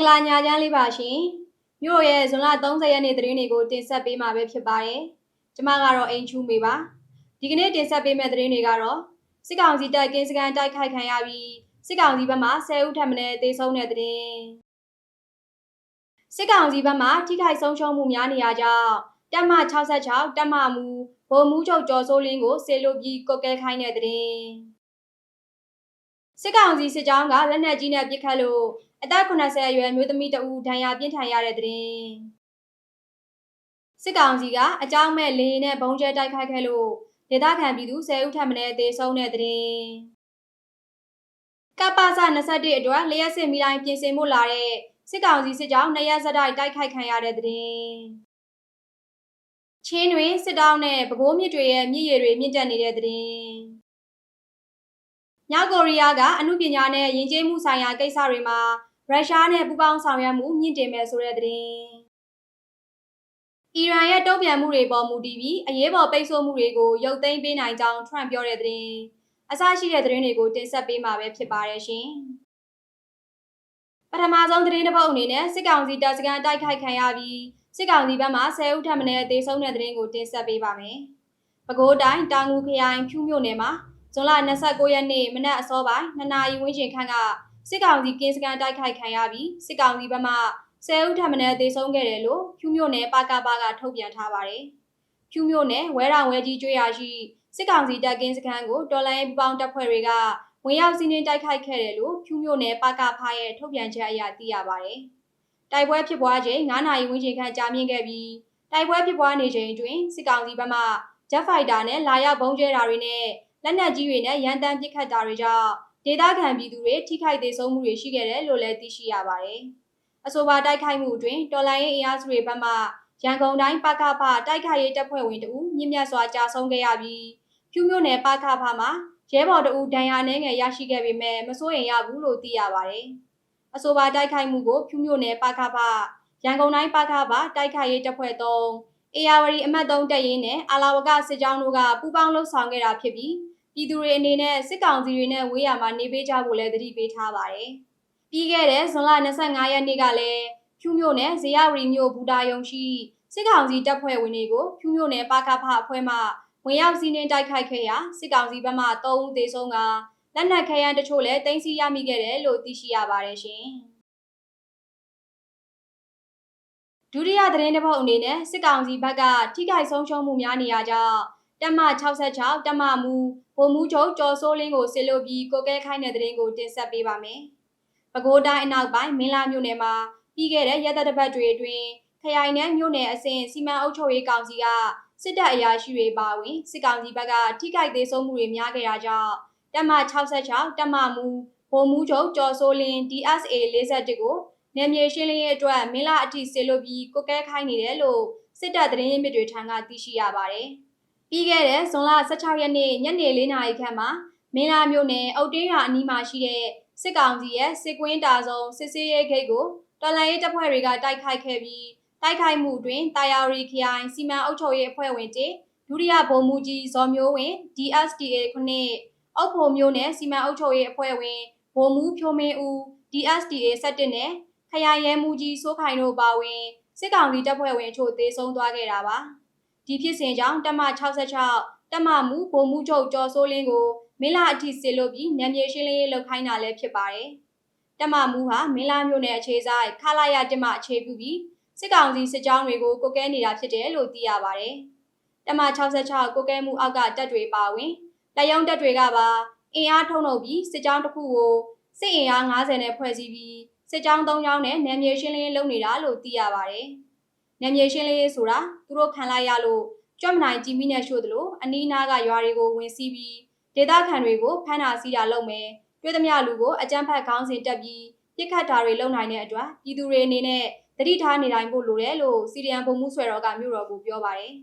င်္ဂလာညာချမ်းလေးပါရှင်မြို့ရဲ့ဇွန်လ30ရက်နေ့သတင်းတွေကိုတင်ဆက်ပေးမှာပဲဖြစ်ပါတယ်ကျမကတော့အိမ်ချူမေပါဒီကနေ့တင်ဆက်ပေးမယ့်သတင်းတွေကတော့စစ်ကောင်စီတပ်ကင်းစကန်တိုက်ခိုက်ခံရပြီးစစ်ကောင်စီဘက်မှ10ဦးထပ်မံတေဆုံးတဲ့သတင်းစစ်ကောင်စီဘက်မှထိခိုက်ဆုံးရှုံးမှုများနေရကြောင်းတပ်မ66တပ်မမူဗိုလ်မှူးချုပ်ကျော်စိုးလင်းကိုဆေလိုပြီးကုတ်ကဲခိုင်းတဲ့သတင်းစစ်ကောင်စီစစ်ကြောင်းကလက်နက်ကြီးနဲ့ပစ်ခတ်လို့ အသက်80အရွယ်မျိုးသမီးတဦးဒဏ်ရာပြင်းထန်ရတဲ့သတင်းစစ်ကောင်စီကအကြောင်းမဲ့လေရင်နဲ့ဘုံကျဲတိုက်ခိုက်ခဲ့လို့ဒေသခံပြည်သူ10ဦးထပ်မံအသေးဆုံးတဲ့သတင်းကပ္ပစ21အတွက်လျှက်စစ်မီတိုင်းပြင်ဆင်မှုလာတဲ့စစ်ကောင်စီစစ်ကြောင်းနှစ်ရက်ဆက်တိုက်တိုက်ခိုက်ခံရတဲ့သတင်းချင်းတွင်စစ်တောင်းနဲ့ပဲခူးမြစ်တွေရဲ့မြစ်ရည်တွေမြင့်တက်နေတဲ့သတင်းမြောက်ကိုရီးယားကအမှုပညာနဲ့ယဉ်ကျေးမှုဆိုင်ရာကိစ္စတွေမှာ ရုရှားနဲ့ပူးပေါင်းဆောင်ရွက်မှုမြင့်တင်မယ်ဆိုတဲ့သတင်း။အီရန်ရဲ့တုံ့ပြန်မှုတွေပေါ်မူတည်ပြီးအရေးပေါ်ပိတ်ဆို့မှုတွေကိုရုပ်သိမ်းပေးနိုင်ကြောင်းထရန့်ပြောတဲ့သတင်း။အစရှိတဲ့သတင်းတွေကိုတင်ဆက်ပေးမှာပဲဖြစ်ပါတယ်ရှင်။ပထမဆုံးသတင်းတစ်ပုဒ်အနေနဲ့စစ်ကောင်စီတပ်စခန်းတိုက်ခိုက်ခံရပြီးစစ်ကောင်စီဘက်မှ10ဦးထပ်မံတေဆုံးတဲ့သတင်းကိုတင်ဆက်ပေးပါမယ်။ပဲခူးတိုင်းတောင်ငူခရိုင်ဖြူမြို့နယ်မှာဇွန်လ29ရက်နေ့မနက်အစောပိုင်း2နာရီဝန်းကျင်ခန့်က စစ်ကောင်စီကင်းစကန်တိုက်ခိုက်ခံရပြီးစစ်ကောင်စီဘက်မှ10ဦးထပ်မံတေဆုံးခဲ့တယ်လို့ဖြူမြို့နယ်ပါကပါကထုတ်ပြန်ထားပါတယ်။ဖြူမြို့နယ်ဝဲရောင်ဝဲကြီးကျွေးရရှိစစ်ကောင်စီတပ်ကင်းစခန်းကိုတော်လိုင်းပူပေါင်းတပ်ဖွဲ့တွေကဝင်ရောက်စီးနင်းတိုက်ခိုက်ခဲ့တယ်လို့ဖြူမြို့နယ်ပါကဖားရဲ့ထုတ်ပြန်ချက်အရသိရပါတယ်။တိုက်ပွဲဖြစ်ပွားချိန်9နာရီဝန်းကျင်ခန့်ကြာမြင့်ခဲ့ပြီးတိုက်ပွဲဖြစ်ပွားနေချိန်တွင်စစ်ကောင်စီဘက်မှဂျက်ဖိုက်တာနဲ့လာရောက်ဘုံကျဲတာတွေနဲ့လက်နက်ကြီးတွေနဲ့ရန်တမ်းပစ်ခတ်တာတွေကြောင့် ဒေသခံပြည်သူတွေထိခိုက်သေးဆုံးမှုတွေရှိခဲ့တယ်လို့လည်းသိရှိရပါတယ်။အဆိုပါတိုက်ခိုက်မှုအတွင်းတော်လိုင်းရေးအင်အားစုတွေဘက်မှရန်ကုန်တိုင်းပကဖတိုက်ခိုက်ရေးတပ်ဖွဲ့ဝင်တဦးမြင့်မြတ်စွာကြာဆုံးခဲ့ရပြီးဖြူမြို့နယ်ပကဖမှာရဲဘော်တဦးဒဏ်ရာနှဲငယ်ရရှိခဲ့ပေမဲ့မစိုးရိမ်ရဘူးလို့သိရပါတယ်။အဆိုပါတိုက်ခိုက်မှုကိုဖြူမြို့နယ်ပကဖရန်ကုန်တိုင်းပကဖတိုက်ခိုက်ရေးတပ်ဖွဲ့3အေယာဝတီအမှတ်3တပ်ရင်းနဲ့အာလာဝကစစ်ကြောင်းတို့ကပူးပေါင်းလှုပ်ဆောင်ခဲ့တာဖြစ်ပြီး ပြည်သူတွေအနေနဲ့စစ်ကောင်စီတွေနဲ့ဝေးရမှာနေပေးကြဖို့လည်းသတိပေးထားပါတယ်။ပြီးခဲ့တဲ့ဇွန်လ25ရက်နေ့ကလည်းဖြူမြို့နယ်ဇေယဝရီမြို့ဘူတာယုံရှိစစ်ကောင်စီတပ်ဖွဲ့ဝင်တွေကိုဖြူမြို့နယ်ပါကဖအဖွဲ့မှဝင်ရောက်စီးနှင်းတိုက်ခိုက်ခဲ့ရာစစ်ကောင်စီဘက်မှ3ဦးသေဆုံးကလက်နက်ခဲယမ်းတချို့လည်းတင်စီရမိခဲ့တယ်လို့သိရှိရပါတယ်ရှင်။ဒုတိယသတင်းတစ်ပုဒ်အနေနဲ့စစ်ကောင်စီဘက်ကထိခိုက်ဆုံးရှုံးမှုများနေရကြောင်း တက်မ66တက်မမူဗိုလ်မှူးချုပ်ကျော်စိုးလင်းကိုဆေလိုပြီးကိုကဲခိုင်းတဲ့သတင်းကိုတင်ဆက်ပေးပါမယ်။ပဲခူးတိုင်းအနောက်ပိုင်းမင်းလာမြို့နယ်မှာပြီးခဲ့တဲ့ရက်သက်တစ်ပတ်တွေအတွင်းခရိုင်နဲ့မြို့နယ်အဆင့်စီမံအုပ်ချုပ်ရေးကောင်စီကစစ်တပ်အရာရှိတွေပါဝင်စစ်ကောင်စီဘက်ကထိခိုက်သေးဆုံးမှုတွေများခဲ့တာကြောင့်တက်မ66တက်မမူဗိုလ်မှူးချုပ်ကျော်စိုးလင်း DSA 41ကိုနယ်မြေရှင်းလင်းရေးအတွက်မင်းလာအထိဆေလိုပြီးကိုကဲခိုင်းနေတယ်လို့စစ်တပ်သတင်းရင်းမြစ်တွေထံကသိရှိရပါတယ်။ ပြီးခဲ့တဲ့ဇွန်လ16ရက်နေ့ညနေ4နာရီခန့်မှာမင်းလာမြို့နယ်အုတ်တင်းရွာအနီးမှာရှိတဲ့စစ်ကောင်စီရဲ့စစ်ကွင်းတာဆုံးစစ်စေးရဲဂိတ်ကိုတော်လိုင်းရေးတပ်ဖွဲ့တွေကတိုက်ခိုက်ခဲ့ပြီးတိုက်ခိုက်မှုတွင်တာယာရီခရိုင်စီမံအုပ်ချုပ်ရေးအဖွဲ့ဝင်တေဒုတိယဗိုလ်မှူးကြီးဇော်မျိုးဝင်း DSTA ခုနှစ်အုပ်ဖို့မျိုးနဲ့စီမံအုပ်ချုပ်ရေးအဖွဲ့ဝင်ဗိုလ်မှူးဖြိုးမင်းဦး DSTA 17နဲ့ခရိုင်ရဲမှူးကြီးစိုးခိုင်တို့ပါဝင်စစ်ကောင်စီတပ်ဖွဲ့ဝင်အချို့သေဆုံးသွားခဲ့တာပါ။ ဒီဖြစ်စဉ်ကြောင့်တမ66တမမူဗိုလ်မှူးချုပ်ကျော်စိုးလင်းကိုမင်းလာအထိဆေလို့ပြီးနယ်မြေရှင်းလင်းရေးလုပ်ခိုင်းတာလည်းဖြစ်ပါတယ်။တမမူဟာမင်းလာမြို့နယ်အခြေဆိုင်ခလာရတမအခြေပြုပြီးစစ်ကောင်စီစစ်ကြောင်းတွေကိုကိုကဲနေတာဖြစ်တယ်လို့သိရပါတယ်။တမ66ကိုကဲမှုအောက်ကတပ်တွေပါဝင်လက်ယုံတပ်တွေကပါအင်အားထုံထုတ်ပြီးစစ်ကြောင်းတစ်ခုကိုစစ်အင်အား90နဲ့ဖွဲ့စည်းပြီးစစ်ကြောင်း၃ကြောင်းနဲ့နယ်မြေရှင်းလင်းရေးလုပ်နေတာလို့သိရပါတယ်။ နယ်မြေရှင်းလင်းရေးဆိုတာသူတို့ခံလိုက်ရလို့ကြွမနိုင်ကြည်မိနဲ့ရှို့တယ်လို့အနီးနားကရွာတွေကိုဝင်စီးပြီးဒေသခံတွေကိုဖမ်းတာဆီးတာလုပ်မယ်တွေ့သမျှလူကိုအကြမ်းဖက်ခေါင်းစဉ်တက်ပြီးပြစ်ခတ်တာတွေလုပ်နိုင်တဲ့အတွက်ပြည်သူတွေအနေနဲ့တတိထားနေတိုင်းဖို့လိုတယ်လို့စီရီယန်ဗိုလ်မှူးဆွေတော်ကမြို့တော်ကိုပြောပါတယ်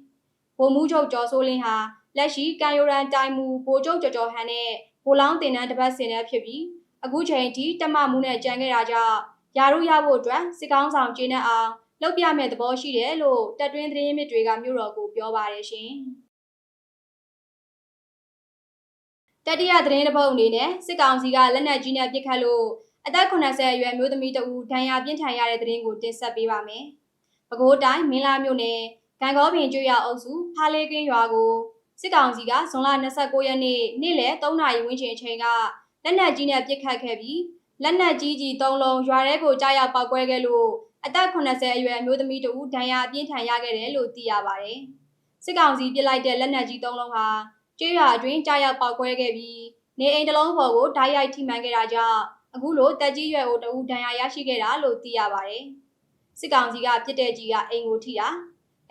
ဗိုလ်မှူးချုပ်ကျော်စိုးလင်းဟာလက်ရှိကန်ယိုရန်တိုင်မူဗိုလ်ချုပ်ကျော်ကျော်ဟန်နဲ့ဗိုလ်လောင်းတင်တန်းတစ်ပတ်စင်တဲ့ဖြစ်ပြီးအခုချိန်ထိတမမှုနဲ့ကြံခဲ့တာကြောင့်ယာရုရဖို့အတွက်စစ်ကောင်းဆောင်ကျင်းတဲ့အောင် လောက်ပြမဲ့သဘောရှိတယ်လို့တက်တွင်းသတင်းမြစ်တွေကမြို့တော်ကိုပြောပါတယ်ရှင်တတိယသတင်းတစ်ပုဒ်အနေနဲ့စစ်ကောင်စီကလက်နက်ကြီးနဲ့ပစ်ခတ်လို့အသက်80အရွယ်မျိုးသမီးတဦးဒဏ်ရာပြင်းထန်ရတဲ့သတင်းကိုတင်ဆက်ပေးပါမယ်။ပဲခူးတိုင်းမင်းလာမြို့နယ်ဂံကောပင်ကျွရအုပ်စုဖားလေးကင်းရွာကိုစစ်ကောင်စီကဇွန်လ29ရက်နေ့နေ့လယ်3နာရီဝန်းကျင်အချိန်ကလက်နက်ကြီးနဲ့ပစ်ခတ်ခဲ့ပြီးလက်နက်ကြီးကြီး၃လုံးရွာထဲကိုကြားရောက်ပောက်ကွဲခဲ့လို့ အသက်80အရွယ်အမျိုးသမီးတဦးဒဏ်ရာပြင်းထန်ရခဲ့တယ်လို့သိရပါတယ်။စစ်ကောင်စီပစ်လိုက်တဲ့လက်နက်ကြီး၃လုံးဟာကျွရအတွင်းကြားရောက်ပောက်ကွဲခဲ့ပြီးနေအိမ်တစ်လုံးပေါ်ကိုဓာတ်ရိုက်ထိမှန်ခဲ့တာကြောင့်အခုလိုတက်ကြီးရွယ်အိုတဦးဒဏ်ရာရရှိခဲ့တာလို့သိရပါတယ်။စစ်ကောင်စီကပြစ်တဲ့ကြီးကအိမ်ကိုထိတာ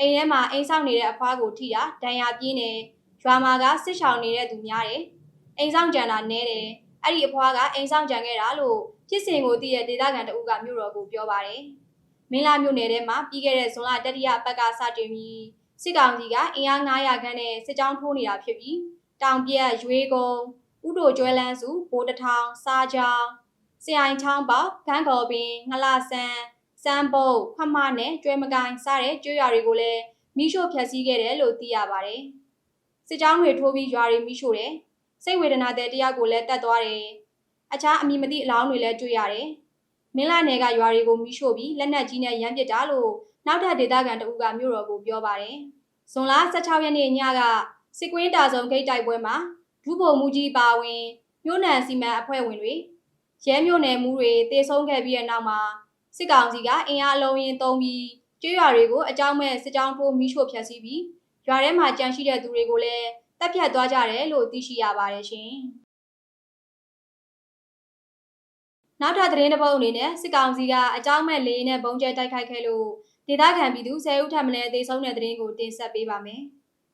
အိမ်ထဲမှာအိမ်ဆောင်နေတဲ့အဖွားကိုထိတာဒဏ်ရာပြင်းတယ်ရွာမှာကစစ်ဆောင်နေတဲ့သူများတယ်အိမ်ဆောင်ကြံတာနဲတယ်အဲ့ဒီအဖွားကအိမ်ဆောင်ကြံခဲ့တာလို့ဖြစ်စဉ်ကိုသိတဲ့ဒေသခံတဦးကမြို့တော်ကိုပြောပါတယ်။ မင်းလာမြို့နယ်ထဲမှာပြီးခဲ့တဲ့ဇွန်လတတိယပတ်ကစတင်ပြီးစစ်ကောင်စီကအင်အား900ခန်းနဲ့စစ်ကြောင်းထိုးနေတာဖြစ်ပြီးတောင်ပြက်ရွေးကုန်းဥတိုကျွဲလန်းစုဘိုးတထောင်စားချောင်းစရိုင်ချောင်းပေါဂန်းကော်ပင်ငလဆန်းစမ်းပုတ်ခွမနဲ့ကျွဲမကိုင်းစတဲ့ကျွော်တွေကိုလည်းမိရှို့ဖျက်ဆီးခဲ့တယ်လို့သိရပါတယ်။စစ်ကြောင်းတွေထိုးပြီးရွာတွေမိရှို့တယ်။စိတ်ဝေဒနာတဲ့တယောက်ကိုလည်းတတ်သွားတယ်။အခြားအမိမသိအလောင်းတွေလည်းတွေ့ရတယ်။ မင်းလာနယ်ကရွာတွေကိုမိရှို့ပြီးလက်နက်ကြီးနဲ့ရမ်းပစ်တာလို့နောက်ထပ်ဒေသခံတဦးကမြို့တော်ကိုပြောပါတယ်။ဇွန်လ16ရက်နေ့ညကစစ်ကွင်းတာစုံဂိတ်တိုက်ပွဲမှာဒုဗိုလ်မှူးကြီးပါဝင်မြို့နယ်စီမံအဖွဲ့ဝင်တွေရဲမြို့နယ်မှုတွေတေဆုံးခဲ့ပြီးတဲ့နောက်မှာစစ်ကောင်စီကအင်အားလုံးရင်သုံးပြီးကျွော်တွေကိုအကြောင်းမဲ့စစ်ကြောင်းထိုးမိရှို့ဖျက်ဆီးပြီးရွာထဲမှာကြန့်ရှိတဲ့သူတွေကိုလည်းတပ်ဖြတ်သွားကြတယ်လို့သိရှိရပါတယ်ရှင်။ နောက်ထပ်သတင်းတစ်ပုဒ်အနေနဲ့စစ်ကောင်စီကအကြောင်းမဲ့လေးနဲ့ဘုံကျဲတိုက်ခိုက်ခဲ့လို့ဒေသခံပြည်သူ၁၀ဦးထပ်မံသေဆုံးတဲ့သတင်းကိုတင်ဆက်ပေးပါမယ်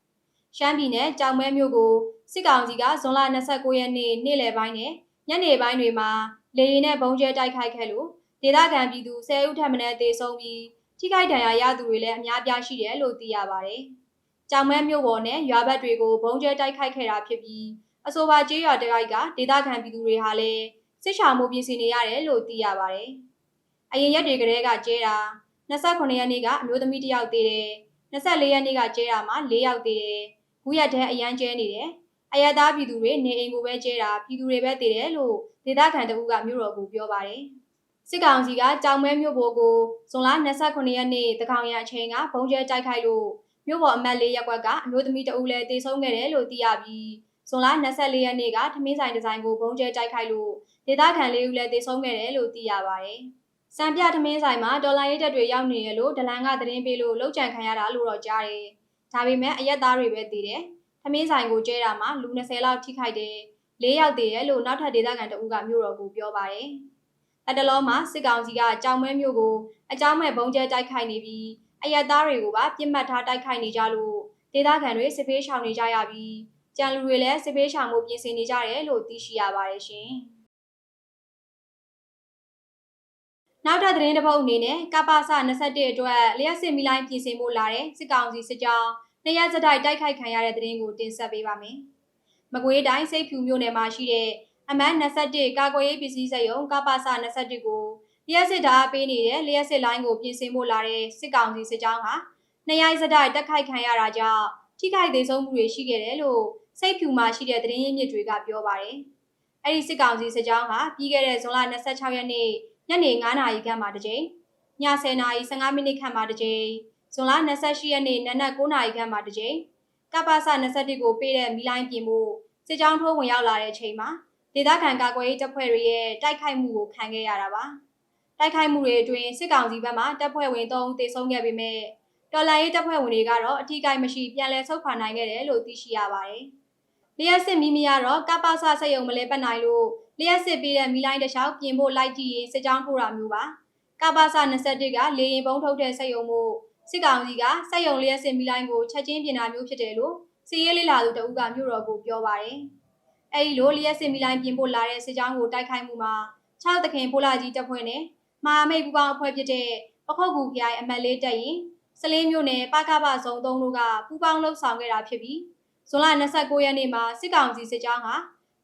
။ရှမ်းပြည်နယ်ကြောင်မဲမြို့ကိုစစ်ကောင်စီကဇွန်လ29ရက်နေ့နေ့လယ်ပိုင်းနဲ့ညနေပိုင်းတွေမှာလေရင်နဲ့ဘုံကျဲတိုက်ခိုက်ခဲ့လို့ဒေသခံပြည်သူ10ဦးထပ်မံသေဆုံးပြီးထိခိုက်ဒဏ်ရာရသူတွေလည်းအများပြားရှိတယ်လို့သိရပါတယ်။ကြောင်မဲမြို့ပေါ်နဲ့ရွာဘက်တွေကိုဘုံကျဲတိုက်ခိုက်ခဲ့တာဖြစ်ပြီးအဆိုပါကျေးရွာတရိုက်ကဒေသခံပြည်သူတွေဟာလည်း စစ်ချာမှုပြင်ဆင်နေရတယ်လို့သိရပါတယ်။အရင်ရက်တွေကတည်းကကျဲတာ29ရက်နေ့ကအမျိုးသမီးတစ်ယောက်သေးတယ်။24ရက်နေ့ကကျဲတာမှာ4ယောက်သေးတယ်။ဘူးရက်တဲ့အရန်ကျဲနေတယ်။အရသားပြည်သူတွေနေအိမ်ကိုပဲကျဲတာပြည်သူတွေပဲတည်တယ်လို့ဒေသခံတအုပ်ကမြို့တော်ကိုပြောပါတယ်။စစ်ကောင်စီကကြောင်မဲမြို့ပေါ်ကိုဇွန်လ29ရက်နေ့တကောင်ရအချိန်ကဘုံကျဲတိုက်ခိုက်လို့မြို့ပေါ်အမတ်လေးရက်ကွက်ကအမျိုးသမီးတအုပ်လည်းတေဆုံးခဲ့တယ်လို့သိရပြီးဇွန်လ24ရက်နေ့ကထမင်းဆိုင်ဒီဇိုင်းကိုဘုံကျဲတိုက်ခိုက်လို့ ဒေသခံလေးဦးလည်းတေဆုံးခဲ့တယ်လို့သိရပါတယ်။စံပြထမင်းဆိုင်မှာဒေါ်လာရိတ်တက်တွေရောက်နေရလို့ဒလန်ကသတင်းပေးလို့လောက်ကြံခံရတာလို့တော့ကြားတယ်။ဒါပေမဲ့အရက်သားတွေပဲတည်တယ်။ထမင်းဆိုင်ကိုကျဲတာမှာလူ20လောက်ထိခိုက်တယ်။၄ယောက်တည်တယ်လို့နောက်ထပ်ဒေသခံတအုပ်ကမြို့တော်ကိုပြောပါတယ်။အတလောမှာစစ်ကောင်စီကကြောင်မဲမျိုးကိုအကြောင်းမဲ့ဘုံကျဲတိုက်ခိုက်နေပြီးအရက်သားတွေကိုပါပြစ်မှတ်ထားတိုက်ခိုက်နေကြလို့ဒေသခံတွေစစ်ဖေးရှောင်နေကြရပြီးကြံလူတွေလည်းစစ်ဖေးရှောင်မှုပြင်ဆင်နေကြတယ်လို့သိရှိရပါတယ်ရှင်။ နောက်ထပ်သတင်းတစ်ပုဒ်အနေနဲ့ကပ္ပစ21အတွက်လျှက်စစ်မီလိုင်းပြင်ဆင်ဖို့လာတဲ့စစ်ကောင်စီစစ်ကြောင်းနှစ်ရက်စတိုက်တိုက်ခိုက်ခံရတဲ့သတင်းကိုတင်ဆက်ပေးပါမယ်။မကွေးတိုင်းစိတ်ဖြူမြို့နယ်မှာရှိတဲ့အမတ်21ကာကွယ်ရေးပစ္စည်းစက်ရုံကပ္ပစ21ကိုလျှက်စစ်ဓာတ်ပေးနေတဲ့လျှက်စစ်လိုင်းကိုပြင်ဆင်ဖို့လာတဲ့စစ်ကောင်စီစစ်ကြောင်းဟာနှစ်ရက်စတိုက်တက်ခိုက်ခံရတာကြောင့်ထိခိုက်သေးဆုံးမှုတွေရှိခဲ့တယ်လို့စိတ်ဖြူမှာရှိတဲ့သတင်းရင်းမြစ်တွေကပြောပါတယ်။အဲဒီစစ်ကောင်စီစစ်ကြောင်းဟာပြီးခဲ့တဲ့ဇွန်လ26ရက်နေ့ ညနေ9:00နာရီခန့်မှာတစ်ကြိမ်ည10:00နာရီ15မိနစ်ခန့်မှာတစ်ကြိမ်ဇွန်လ28ရက်နေ့နနက်9:00နာရီခန့်မှာတစ်ကြိမ်ကပ္ပစ21ကိုပေးတဲ့မီလိုင်းပြင်မှုစစ်ကြောင်းထိုးဝင်ရောက်လာတဲ့အချိန်မှာဒေသခံကာကွယ်ရေးတပ်ဖွဲ့တွေရဲ့တိုက်ခိုက်မှုကိုခံခဲ့ရတာပါတိုက်ခိုက်မှုတွေအတွင်းစစ်ကောင်စီဘက်မှတပ်ဖွဲ့ဝင်3ဦးသေဆုံးခဲ့ပေမဲ့တော်လိုင်းရေးတပ်ဖွဲ့ဝင်တွေကတော့အထီးကိုက်မရှိပြန်လည်ဆုတ်ခွာနိုင်ခဲ့တယ်လို့သိရှိရပါတယ်လျှက်စစ်မီမီကတော့ကပ္ပစစက်ရုံမလဲပတ်နိုင်လို့ လျှက်စစ်ပေးတဲ့မီလိုင်းတစ်လျှောက်ပြင်ဖို့လိုက်ကြည့်ရင်စစ်ကြောင်းထိုးတာမျိုးပါကပ္ပစ21ကလေရင်ပုံးထုတ်တဲ့စက်ရုံမို့စစ်ကောင်စီကစက်ရုံလျှက်စစ်မီလိုင်းကိုချက်ချင်းပြင်တာမျိုးဖြစ်တယ်လို့စီရေးလေးလာသူတအုပ်ကမြို့တော်ကိုပြောပါတယ်အဲဒီလိုလျှက်စစ်မီလိုင်းပြင်ဖို့လာတဲ့စစ်ကြောင်းကိုတိုက်ခိုက်မှုမှာ6တခင်ဖိုလာကြီးတပ်ဖွဲ့နဲ့မဟာမိတ်ပူပေါင်းအဖွဲ့ဖြစ်တဲ့ပခုတ်ကူခရိုင်အမတ်လေးတက်ရင်စလင်းမြို့နယ်ပကပစုံသုံးတို့ကပူပေါင်းလှုပ်ဆောင်ခဲ့တာဖြစ်ပြီးဇွန်လ29ရက်နေ့မှာစစ်ကောင်စီစစ်ကြောင်းဟာ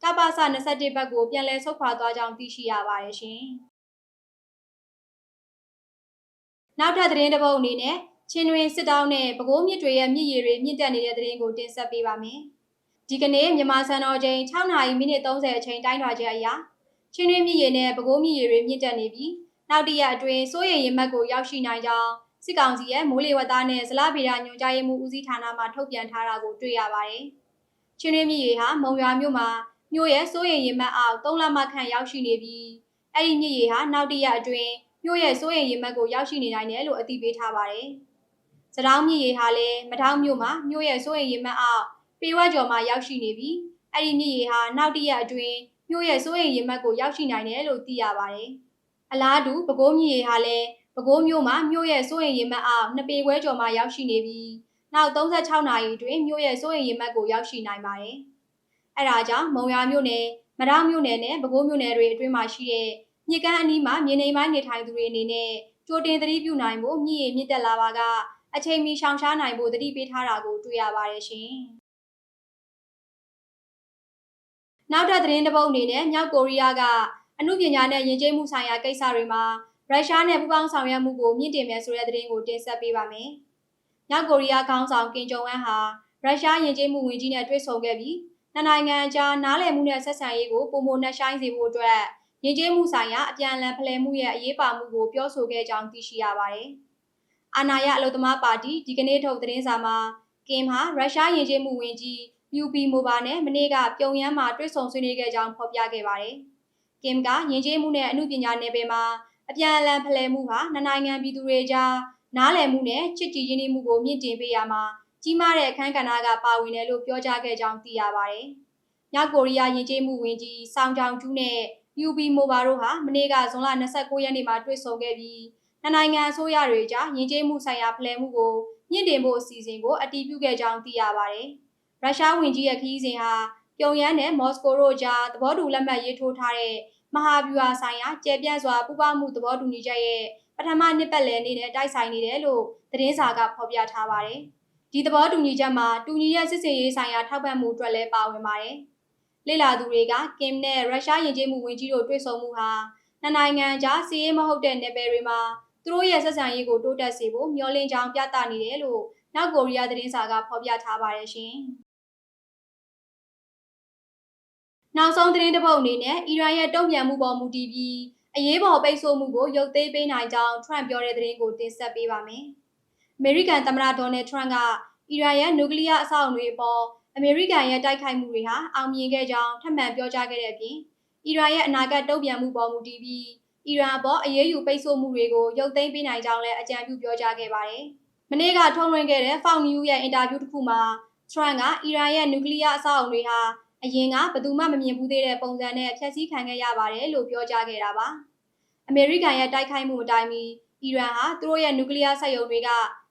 ကပ္ပစ21ဘက်ကိုပြန်လည်ဆုတ်ခွာသွားကြောင်းသိရှိရပါတယ်ရှင်။နောက်ထပ်သတင်းတစ်ပုဒ်အနေနဲ့ချင်းတွင်စစ်တောင်းနဲ့ပဲခူးမြစ်တွေရဲ့မြစ်ရည်တွေမြင့်တက်နေတဲ့သတင်းကိုတင်ဆက်ပေးပါမယ်။ဒီကနေ့မြန်မာစံတော်ချိန်6နာရီမိနစ်30အချိန်တိုင်းထွာချက်အရချင်းတွင်းမြစ်ရေနဲ့ပဲခူးမြစ်ရေတွေမြင့်တက်နေပြီးနောက်တစ်ရက်အတွင်းစိုးရိမ်ရေမှတ်ကိုရောက်ရှိနိုင်ကြောင်းစစ်ကောင်စီရဲ့မိုးလေဝသနဲ့ဇလဗေဒညွှန်ကြားရေးမှူးဦးစီးဌာနမှထုတ်ပြန်ထားတာကိုတွေ့ရပါတယ်။ချင်းတွင်းမြစ်ရေဟာမုံရွာမြို့မှာ မြို့ရဲ့စိုးရိမ်ရေမှတ်အောက်3လမှခန့်ရောက်ရှိနေပြီးအဲ့ဒီမြစ်ရေဟာနောက်တစ်ရက်အတွင်းမြို့ရဲ့စိုးရိမ်ရေမှတ်ကိုရောက်ရှိနေနိုင်တယ်လို့အသိပေးထားပါတယ်။စတောင်းမြစ်ရေဟာလည်းမထောင်မြို့မှာမြို့ရဲ့စိုးရိမ်ရေမှတ်အောက်ပေဝက်ကျော်မှာရောက်ရှိနေပြီးအဲ့ဒီမြစ်ရေဟာနောက်တစ်ရက်အတွင်းမြို့ရဲ့စိုးရိမ်ရေမှတ်ကိုရောက်ရှိနိုင်တယ်လို့သိရပါတယ်။အလားတူပဲခူးမြစ်ရေဟာလည်းပဲခူးမြို့မှာမြို့ရဲ့စိုးရိမ်ရေမှတ်အောက်နှစ်ပေခွဲကျော်မှာရောက်ရှိနေပြီးနောက်36နာရီအတွင်းမြို့ရဲ့စိုးရိမ်ရေမှတ်ကိုရောက်ရှိနိုင်ပါတယ်။ အဲဒါကြောင့်မုံရွာမြို့နယ်မဒေါမြို့နယ်နဲ့ပဲခူးမြို့နယ်တွေအတွင်းမှာရှိတဲ့မြစ်ကမ်းအနီးမှာမြေနေပိုင်းနေထိုင်သူတွေအနေနဲ့ကြိုတင်သတိပြုနိုင်ဖို့မြစ်ရေမြင့်တက်လာပါကအချိန်မီရှောင်ရှားနိုင်ဖို့သတိပေးထားတာကိုတွေ့ရပါတယ်ရှင်။နောက်ထပ်သတင်းတစ်ပုဒ်အနေနဲ့မြောက်ကိုရီးယားကအမှုပညာနဲ့ယဉ်ကျေးမှုဆိုင်ရာကိစ္စတွေမှာရုရှားနဲ့ပူးပေါင်းဆောင်ရွက်မှုကိုမြင့်တင်မယ်ဆိုတဲ့သတင်းကိုတင်ဆက်ပေးပါမယ်။မြောက်ကိုရီးယားခေါင်းဆောင်ကင်ဂျုံအန်ဟာရုရှားယဉ်ကျေးမှုဝန်ကြီးနဲ့တွေ့ဆုံခဲ့ပြီး နှစ်နိုင်ငံအကြားနားလည်မှုနဲ့ဆက်ဆံရေးကိုပုံမနှက်ဆိုင်စေဖို့အတွက်ယဉ်ကျေးမှုဆိုင်ရာအပြန်အလှန်ဖလှယ်မှုရဲ့အရေးပါမှုကိုပြောဆိုခဲ့ကြောင်းသိရှိရပါတယ်။အာဏာရအလုသမားပါတီဒီကနေ့ထုတ်သတင်းစာမှာကင်ဟာရုရှားယဉ်ကျေးမှုဝန်ကြီး UP မိုဘာနဲ့မနေ့ကပြုံရမ်းမှာတွေ့ဆုံဆွေးနွေးခဲ့ကြောင်းဖော်ပြခဲ့ပါတယ်။ကင်ကယဉ်ကျေးမှုနဲ့အမှုပညာနယ်ပယ်မှာအပြန်အလှန်ဖလှယ်မှုဟာနှစ်နိုင်ငံပြည်သူတွေကြားနားလည်မှုနဲ့ချစ်ကြည်ရင်းနှီးမှုကိုမြင့်တင်ပေးရမှာ ကြီးမားတဲ့အခမ်းကဏ္ဍကပါဝင်တယ်လို့ပြောကြားခဲ့ကြောင်းသိရပါတယ်။မြောက်ကိုရီးယားယဉ်ကျေးမှုဝန်ကြီးဆောင်းကြောင်ကျူးနဲ့ UB မိုဘာတို့ဟာမနေ့ကဇွန်လ29ရက်နေ့မှာတွေ့ဆုံခဲ့ပြီးနှစ်နိုင်ငံအစိုးရတွေကြားယဉ်ကျေးမှုဆိုင်ရာဖလှယ်မှုကိုမြင့်တင်ဖို့အစီအစဉ်ကိုအတည်ပြုခဲ့ကြောင်းသိရပါတယ်။ရုရှားဝန်ကြီးရဲ့ခရီးစဉ်ဟာပြုံယမ်းနဲ့မော်စကိုတို့ကြားသဘောတူလက်မှတ်ရေးထိုးထားတဲ့မဟာဗျူဟာဆိုင်ရာကျယ်ပြန့်စွာပူးပေါင်းမှုသဘောတူညီချက်ရဲ့ပထမနှစ်ပတ်လည်နေ့နဲ့တိုက်ဆိုင်နေတယ်လို့သတင်းစာကဖော်ပြထားပါတယ်။ ဒီသဘောတူညီချက်မှာတူညီတဲ့စစ်စင်ရေးဆိုင်ရာထောက်ပံ့မှုအတွက်လည်းပါဝင်ပါတယ်။လေလာသူတွေကကင်နဲ့ရုရှားယဉ်ကျေးမှုဝန်ကြီးတို့တွေ့ဆုံမှုဟာနှစ်နိုင်ငံကြားစီးရေးမဟုတ်တဲ့နယ်ပယ်တွေမှာသူတို့ရဲ့ဆက်ဆံရေးကိုတိုးတက်စေဖို့မျှော်လင့်ကြောင်းပြသနေတယ်လို့နောက်ကိုရီးယားသတင်းစာကဖော်ပြထားပါတယ်ရှင်။နောက်ဆုံးသတင်းတစ်ပုဒ်အနေနဲ့အီရန်ရဲ့တုံ့ပြန်မှုပေါ်မူတည်ပြီးအရေးပေါ်ပိတ်ဆို့မှုကိုရုပ်သိမ်းပေးနိုင်ကြောင်းထရန့်ပြောတဲ့သတင်းကိုတင်ဆက်ပေးပါမယ်။ အမေရိကန်သမ္မတဒေါ်နယ်ထရန့်ကအီရန်ရဲ့နျူကလ িয়ার အဆောက်အုံတွေအပေါ်အမေရိကန်ရဲ့တိုက်ခိုက်မှုတွေဟာအောင်မြင်ခဲ့ကြောင်းထပ်မံပြောကြားခဲ့တဲ့အပြင်အီရန်ရဲ့အနာဂတ်တုံ့ပြန်မှုပေါ်မူတည်ပြီးအီရန်အပေါ်အရေးယူပိတ်ဆို့မှုတွေကိုရုပ်သိမ်းပေးနိုင်ကြောင်းလည်းအကြံပြုပြောကြားခဲ့ပါတယ်။မနေ့ကထုတ်လွှင့်ခဲ့တဲ့ Fox News ရဲ့အင်တာဗျူးတစ်ခုမှာထရန့်ကအီရန်ရဲ့နျူကလ িয়ার အဆောက်အုံတွေဟာအရင်ကဘယ်သူမှမမြင်ဘူးသေးတဲ့ပုံစံနဲ့ဖျက်ဆီးခံခဲ့ရပါတယ်လို့ပြောကြားခဲ့တာပါ။အမေရိကန်ရဲ့တိုက်ခိုက်မှုအတိုင်းပြီးအီရန်ဟာသူတို့ရဲ့နျူကလ িয়ার စက်ရုံတွေက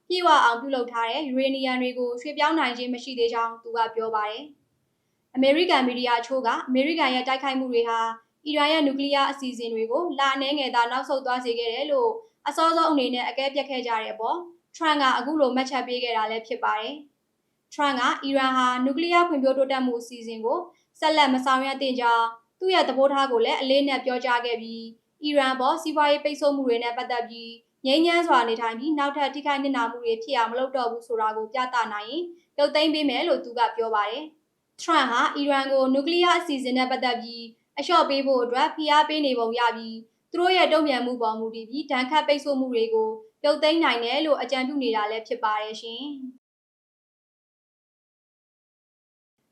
ပြေဝအောင်ပြုလုပ်ထားတဲ့ယူရေနီယံတွေကိုရွှေ့ပြောင်းနိုင်ခြင်းမရှိသေးကြောင်းသူကပြောပါတယ်။အမေရိကန်မီဒီယာအချို့ကအမေရိကန်ရဲ့တိုက်ခိုက်မှုတွေဟာအီရန်ရဲ့နျူကလ িয়ার အစီအစဉ်တွေကိုလာအနေငယ်သာနောက်ဆုတ်သွားစေခဲ့တယ်လို့အစောဆုံးအနေနဲ့အကဲပြတ်ခဲ့ကြတဲ့အပေါ်ထရန့်ကအခုလိုမှတ်ချက်ပေးခဲ့တာလည်းဖြစ်ပါတယ်။ထရန့်ကအီရန်ဟာနျူကလ িয়ার ဖွံ့ဖြိုးတိုးတက်မှုအစီအစဉ်ကိုဆက်လက်မဆောင်ရွက်သင့်ကြောင်းသူ့ရဲ့သဘောထားကိုလည်းအလေးနက်ပြောကြားခဲ့ပြီးအီရန်ပေါ်စီးပွားရေးပိတ်ဆို့မှုတွေနဲ့ပတ်သက်ပြီး ငြိမ်းချမ်းစွာနေထိုင်ပြီးနောက်ထပ်ထိခိုက်နစ်နာမှုတွေဖြစ်အောင်မလုပ်တော့ဘူးဆိုတာကိုပြသနိုင်ရင်ရုပ်သိမ်းပေးမယ်လို့သူကပြောပါတယ်။ထရန့်ဟာအီရန်ကိုနျူကလ িয়ার အစီအစဉ်နဲ့ပတ်သက်ပြီးအလျှော့ပေးဖို့အတွက်ဖိအားပေးနေပုံရပြီးသူတို့ရဲ့တုံ့ပြန်မှုပေါ်မူတည်ပြီးဒဏ်ခတ်ပိတ်ဆို့မှုတွေကိုရုပ်သိမ်းနိုင်တယ်လို့အကြံပြုနေတာလည်းဖြစ်ပါတယ်ရှင်။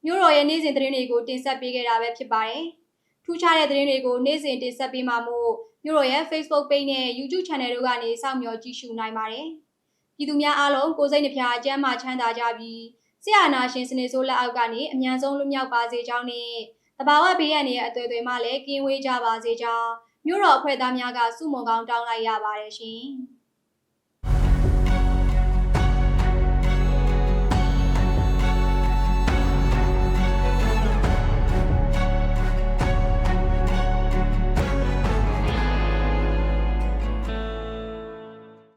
မြို့တော်ရဲ့နေ့စဉ်သတင်းတွေကိုတင်ဆက်ပေးခဲ့တာပဲဖြစ်ပါတယ်။ထူးခြားတဲ့သတင်းတွေကိုနေ့စဉ်တင်ဆက်ပေးမှာမို့ မြို့တော်ရဲ့ Facebook Page နဲ့ YouTube Channel တို့ကနေစောင့်မျှော်ကြည့်ရှုနိုင်ပါတယ်။ပြည်သူများအားလုံးကိုယ်စိတ်နှဖျားအကျမ်းမှချမ်းသာကြပြီးဆရာနာရှင်စနေဆိုးလက်အောက်ကနေအမြန်ဆုံးလွတ်မြောက်ပါစေကြောင်းနဲ့တဘာဝဘေးရန်ရဲ့အသွေးသွေမှလည်းကင်းဝေးကြပါစေကြောင်းမြို့တော်အဖွဲ့သားများကစုမုံကောင်းတောင်းလိုက်ရပါတယ်ရှင်။